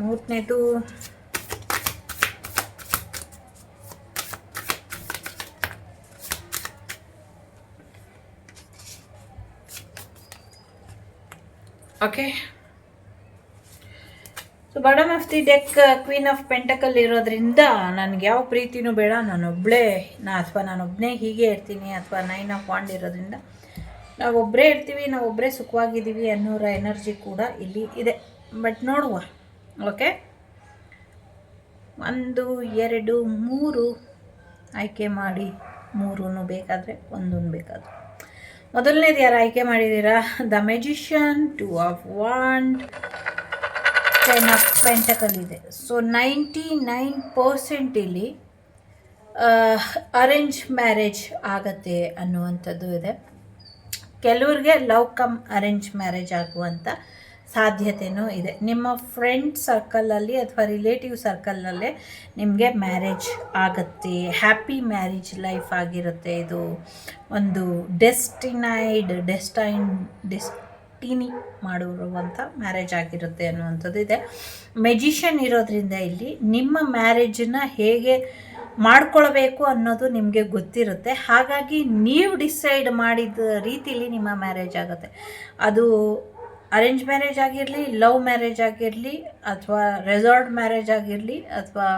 ಮೂರನೇದು okay so bottom of the deck queen of pentacle ಇರೋದ್ರಿಂದ ನನಗೆ ಯಾವ ಪ್ರೀತಿನೂ ಬೇಡ. ನಾನೊಬ್ಬಳೇ ನಾ ಅಥವಾ ನಾನೊಬ್ಬನೇ ಹೀಗೆ ಇರ್ತೀನಿ, ಅಥವಾ ನೈನ್ ಆಫ್ ವಾಂಡ್ ಇರೋದ್ರಿಂದ ನಾವು ಒಬ್ಬರೇ ಇರ್ತೀವಿ ನಾವು ಒಬ್ಬರೇ ಸುಖವಾಗಿದ್ದೀವಿ ಅನ್ನೋರ ಎನರ್ಜಿ ಕೂಡ ಇಲ್ಲಿ ಇದೆ. ಬಟ್ ನೋಡುವ. ಓಕೆ? ಒಂದು, ಎರಡು, ಮೂರು ಆಯ್ಕೆ ಮಾಡಿ. ಮೂರೂ ಬೇಕಾದರೆ ಒಂದೊಂದು ಬೇಕಾದರೆ. ಮೊದಲನೇದು ಯಾರು ಆಯ್ಕೆ ಮಾಡಿದ್ದೀರಾ? The magician two of wand ten of pentacle ಇದೆ. ಸೊ ನೈಂಟಿ ನೈನ್ ಪರ್ಸೆಂಟ್ ಇಲ್ಲಿ ಅರೇಂಜ್ ಮ್ಯಾರೇಜ್ ಆಗತ್ತೆ ಅನ್ನುವಂಥದ್ದು ಇದೆ. ಕೆಲವ್ರಿಗೆ ಲವ್ ಕಮ್ ಅರೇಂಜ್ ಮ್ಯಾರೇಜ್ ಆಗುವಂಥ ಸಾಧ್ಯತೆಯೂ ಇದೆ. ನಿಮ್ಮ ಫ್ರೆಂಡ್ ಸರ್ಕಲಲ್ಲಿ ಅಥವಾ ರಿಲೇಟಿವ್ ಸರ್ಕಲ್ನಲ್ಲೇ ನಿಮಗೆ ಮ್ಯಾರೇಜ್ ಆಗುತ್ತೆ. ಹ್ಯಾಪಿ ಮ್ಯಾರೇಜ್ ಲೈಫ್ ಆಗಿರುತ್ತೆ ಇದು. ಒಂದು ಡೆಸ್ಟಿನೈಡ್ ಡೆಸ್ಟೈನ್ ಡೆಸ್ಟಿನಿ ಮಾಡಿರುವಂಥ ಮ್ಯಾರೇಜ್ ಆಗಿರುತ್ತೆ ಅನ್ನುವಂಥದ್ದು ಇದೆ. ಮೆಜಿಷಿಯನ್ ಇರೋದ್ರಿಂದ ಇಲ್ಲಿ ನಿಮ್ಮ ಮ್ಯಾರೇಜನ್ನ ಹೇಗೆ ಮಾಡ್ಕೊಳ್ಬೇಕು ಅನ್ನೋದು ನಿಮಗೆ ಗೊತ್ತಿರುತ್ತೆ. ಹಾಗಾಗಿ ನೀವು ಡಿಸೈಡ್ ಮಾಡಿದ ರೀತಿಲಿ ನಿಮ್ಮ ಮ್ಯಾರೇಜ್ ಆಗುತ್ತೆ. ಅದು ಅರೇಂಜ್ ಮ್ಯಾರೇಜ್ ಆಗಿರಲಿ ಲವ್ ಮ್ಯಾರೇಜ್ ಆಗಿರಲಿ, ಅಥವಾ ರೆಸಾರ್ಟ್ ಮ್ಯಾರೇಜ್ ಆಗಿರಲಿ, ಅಥವಾ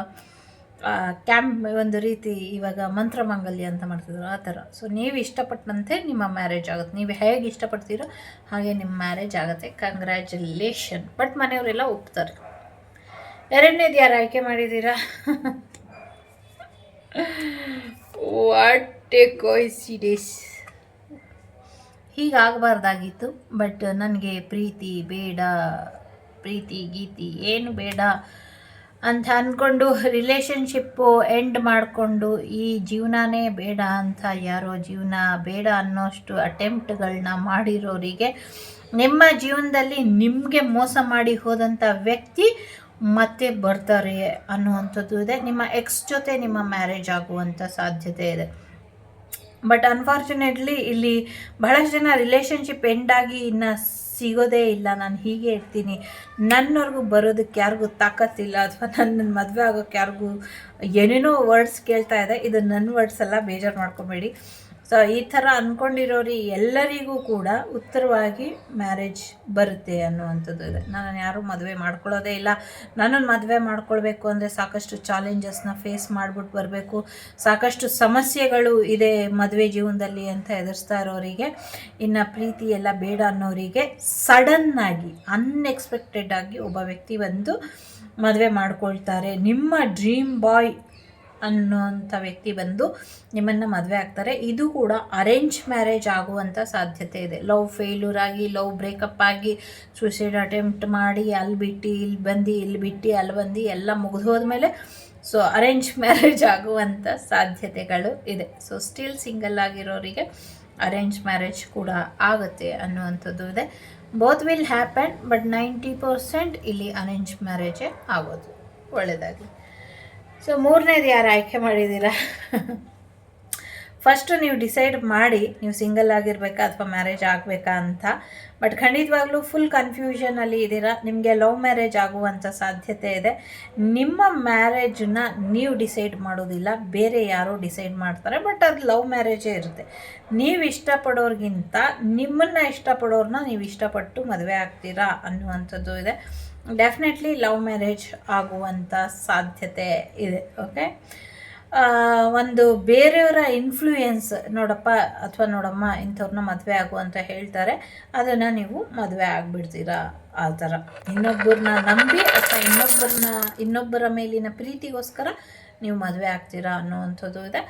ಕ್ಯಾಂಪ್ ಒಂದು ರೀತಿ ಇವಾಗ ಮಂತ್ರಮಂಗಲ್ಯ ಅಂತ ಮಾಡ್ತಿದ್ರು ಆ ಥರ. ಸೊ ನೀವು ಇಷ್ಟಪಟ್ಟಂತೆ ನಿಮ್ಮ ಮ್ಯಾರೇಜ್ ಆಗುತ್ತೆ. ನೀವು ಹೇಗೆ ಇಷ್ಟಪಡ್ತೀರೋ ಹಾಗೆ ನಿಮ್ಮ ಮ್ಯಾರೇಜ್ ಆಗುತ್ತೆ. ಕಂಗ್ರ್ಯಾಚುಲೇಷನ್ ಬಟ್ ಮನೆಯವರೆಲ್ಲ ಒಪ್ತಾರೆ. ಎರಡನೇದು ಯಾರು ಆಯ್ಕೆ ಮಾಡಿದ್ದೀರಾ? ವಾಟ್ ಎ ಕೋಯಿಸಿಡೇಸ್ ಹೀಗಾಗಬಾರ್ದಾಗಿತ್ತು ಬಟ್ ನನಗೆ ಪ್ರೀತಿ ಬೇಡ, ಪ್ರೀತಿ ಗೀತಿ ಏನು ಬೇಡ ಅಂತ ಅಂದ್ಕೊಂಡು ರಿಲೇಷನ್ಶಿಪ್ಪು ಎಂಡ್ ಮಾಡಿಕೊಂಡು ಈ ಜೀವನನೇ ಬೇಡ ಅಂತ ಯಾರೋ ಜೀವನ ಬೇಡ ಅನ್ನೋಷ್ಟು ಅಟೆಂಪ್ಟ್ಗಳನ್ನ ಮಾಡಿರೋರಿಗೆ ನಿಮ್ಮ ಜೀವನದಲ್ಲಿ ನಿಮಗೆ ಮೋಸ ಮಾಡಿ ಹೋದಂಥ ವ್ಯಕ್ತಿ ಮತ್ತೆ ಬರ್ತಾರೆ ಅನ್ನುವಂಥದ್ದು ಇದೆ. ನಿಮ್ಮ ಎಕ್ಸ್ ಜೊತೆ ನಿಮ್ಮ ಮ್ಯಾರೇಜ್ ಆಗುವಂಥ ಸಾಧ್ಯತೆ ಇದೆ. ಬಟ್ ಅನ್ಫಾರ್ಚುನೇಟ್ಲಿ ಇಲ್ಲಿ ಬಹಳಷ್ಟು ಜನ ರಿಲೇಷನ್ಶಿಪ್ ಎಂಡ್ ಆಗಿ ಇನ್ನು ಸಿಗೋದೇ ಇಲ್ಲ. ನಾನು ಹೀಗೆ ಇರ್ತೀನಿ ನನ್ನವ್ರಿಗೂ ಬರೋದಕ್ಕೆ ಯಾರಿಗೂ ತಾಕತ್ತಿಲ್ಲ. ಅಥವಾ ನನ್ನ ಮದುವೆ ಆಗೋಕ್ಕೆ ಯಾರಿಗೂ ಏನೇನೋ ವರ್ಡ್ಸ್ ಕೇಳ್ತಾ ಇದೆ. ಇದು ನನ್ನ ವರ್ಡ್ಸ್ ಎಲ್ಲ ಬೇಜಾರು ಮಾಡ್ಕೊಬೇಡಿ. ಸೊ ಈ ಥರ ಅಂದ್ಕೊಂಡಿರೋರಿ ಎಲ್ಲರಿಗೂ ಕೂಡ ಉತ್ತರವಾಗಿ ಮ್ಯಾರೇಜ್ ಬರುತ್ತೆ ಅನ್ನುವಂಥದ್ದು ಇದೆ. ನಾನು ಯಾರೂ ಮದುವೆ ಮಾಡ್ಕೊಳ್ಳೋದೇ ಇಲ್ಲ. ನನ್ನನ್ನು ಮದುವೆ ಮಾಡ್ಕೊಳ್ಬೇಕು ಅಂದರೆ ಸಾಕಷ್ಟು ಚಾಲೆಂಜಸ್ನ ಫೇಸ್ ಮಾಡಿಬಿಟ್ಟು ಬರಬೇಕು. ಸಾಕಷ್ಟು ಸಮಸ್ಯೆಗಳು ಇದೆ ಮದುವೆ ಜೀವನದಲ್ಲಿ ಅಂತ ಎದುರಿಸ್ತಾ ಇರೋರಿಗೆ. ಇನ್ನು ಪ್ರೀತಿ ಎಲ್ಲ ಬೇಡ ಅನ್ನೋರಿಗೆ ಸಡನ್ನಾಗಿ ಅನ್ಎಕ್ಸ್ಪೆಕ್ಟೆಡ್ ಆಗಿ ಒಬ್ಬ ವ್ಯಕ್ತಿ ಬಂದು ಮದುವೆ ಮಾಡ್ಕೊಳ್ತಾರೆ. ನಿಮ್ಮ ಡ್ರೀಮ್ ಬಾಯ್ ಅನ್ನೋಂಥ ವ್ಯಕ್ತಿ ಬಂದು ನಿಮ್ಮನ್ನು ಮದುವೆ ಆಗ್ತಾರೆ. ಇದು ಕೂಡ ಅರೇಂಜ್ ಮ್ಯಾರೇಜ್ ಆಗುವಂಥ ಸಾಧ್ಯತೆ ಇದೆ. ಲವ್ ಫೇಲ್ಯೂರ್ ಆಗಿ ಲವ್ ಬ್ರೇಕಪ್ ಆಗಿ ಸೂಸೈಡ್ ಅಟೆಂಪ್ಟ್ ಮಾಡಿ, ಅಲ್ಲಿ ಬಿಟ್ಟು, ಇಲ್ಲಿ ಬಂದು, ಇಲ್ಲಿ ಬಿಟ್ಟು, ಅಲ್ಲಿ ಬಂದು ಎಲ್ಲ ಮುಗಿದು ಹೋದ್ಮೇಲೆ ಸೊ ಅರೇಂಜ್ ಮ್ಯಾರೇಜ್ ಆಗುವಂಥ ಸಾಧ್ಯತೆಗಳು ಇದೆ. ಸೊ ಸ್ಟಿಲ್ ಸಿಂಗಲ್ ಆಗಿರೋರಿಗೆ ಅರೇಂಜ್ ಮ್ಯಾರೇಜ್ ಕೂಡ ಆಗುತ್ತೆ ಅನ್ನುವಂಥದ್ದು ಇದೆ. Both will happen but ninety percent ಇಲ್ಲಿ ಅರೇಂಜ್ ಮ್ಯಾರೇಜೇ ಆಗೋದು ಒಳ್ಳೆಯದಾಗಲಿ ಸೊ ಮೂರನೇದು ಯಾರು ಆಯ್ಕೆ ಮಾಡಿದ್ದೀರಾ? ಫಸ್ಟು ನೀವು ಡಿಸೈಡ್ ಮಾಡಿ, ನೀವು ಸಿಂಗಲ್ ಆಗಿರಬೇಕಾ ಅಥವಾ ಮ್ಯಾರೇಜ್ ಆಗಬೇಕಾ ಅಂತ. ಬಟ್ ಖಂಡಿತವಾಗ್ಲೂ ಫುಲ್ ಕನ್ಫ್ಯೂಷನಲ್ಲಿ ಇದ್ದೀರಾ. ನಿಮಗೆ ಲವ್ ಮ್ಯಾರೇಜ್ ಆಗುವಂಥ ಸಾಧ್ಯತೆ ಇದೆ. ನಿಮ್ಮ ಮ್ಯಾರೇಜನ್ನ ನೀವು ಡಿಸೈಡ್ ಮಾಡೋದಿಲ್ಲ. ಬೇರೆ ಯಾರೋ ಡಿಸೈಡ್ ಮಾಡ್ತಾರೆ. ಬಟ್ ಅದು ಲವ್ ಮ್ಯಾರೇಜೇ ಇರುತ್ತೆ. ನೀವು ಇಷ್ಟಪಡೋರ್ಗಿಂತ ನಿಮ್ಮನ್ನು ಇಷ್ಟಪಡೋರನ್ನ ನೀವು ಇಷ್ಟಪಟ್ಟು ಮದುವೆ ಆಗ್ತೀರಾ ಅನ್ನುವಂಥದ್ದು ಇದೆ. ಡೆಫಿನೆಟ್ಲಿ ಲವ್ ಮ್ಯಾರೇಜ್ ಆಗುವಂಥ ಸಾಧ್ಯತೆ ಇದೆ ಓಕೆ ಒಂದು ಬೇರೆಯವರ ಇನ್ಫ್ಲೂಯೆನ್ಸ್ ನೋಡಪ್ಪ ಅಥವಾ ನೋಡಮ್ಮ ಇಂಥವ್ರನ್ನ ಮದುವೆ ಆಗು ಅಂತ ಹೇಳ್ತಾರೆ, ಅದನ್ನು ನೀವು ಮದುವೆ ಆಗಿಬಿಡ್ತೀರಾ ಆ ಥರ. ಇನ್ನೊಬ್ಬರನ್ನ ನಂಬಿ ಅಥವಾ ಇನ್ನೊಬ್ಬರನ್ನ ಇನ್ನೊಬ್ಬರ ಮೇಲಿನ ಪ್ರೀತಿಗೋಸ್ಕರ ನೀವು ಮದುವೆ ಆಗ್ತೀರಾ ಅನ್ನೋವಂಥದ್ದು ಇದೆ.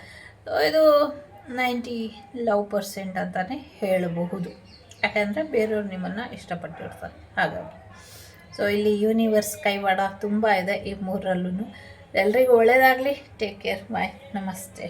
ಇದು ನೈಂಟಿ ಲವ್ ಪರ್ಸೆಂಟ್ ಅಂತಲೇ ಹೇಳಬಹುದು. ಯಾಕೆಂದರೆ ಬೇರೆಯವ್ರು ನಿಮ್ಮನ್ನು ಇಷ್ಟಪಟ್ಟಿರ್ತಾರೆ, ಹಾಗಾಗಿ. ಸೊ ಇಲ್ಲಿ ಯೂನಿವರ್ಸ್ ಕೈವಾಡ ತುಂಬ ಇದೆ ಈ ಮೂರರಲ್ಲೂ ಎಲ್ರಿಗೂ ಒಳ್ಳೆಯದಾಗಲಿ ಟೇಕ್ ಕೇರ್ ಬಾಯ್ ನಮಸ್ತೆ.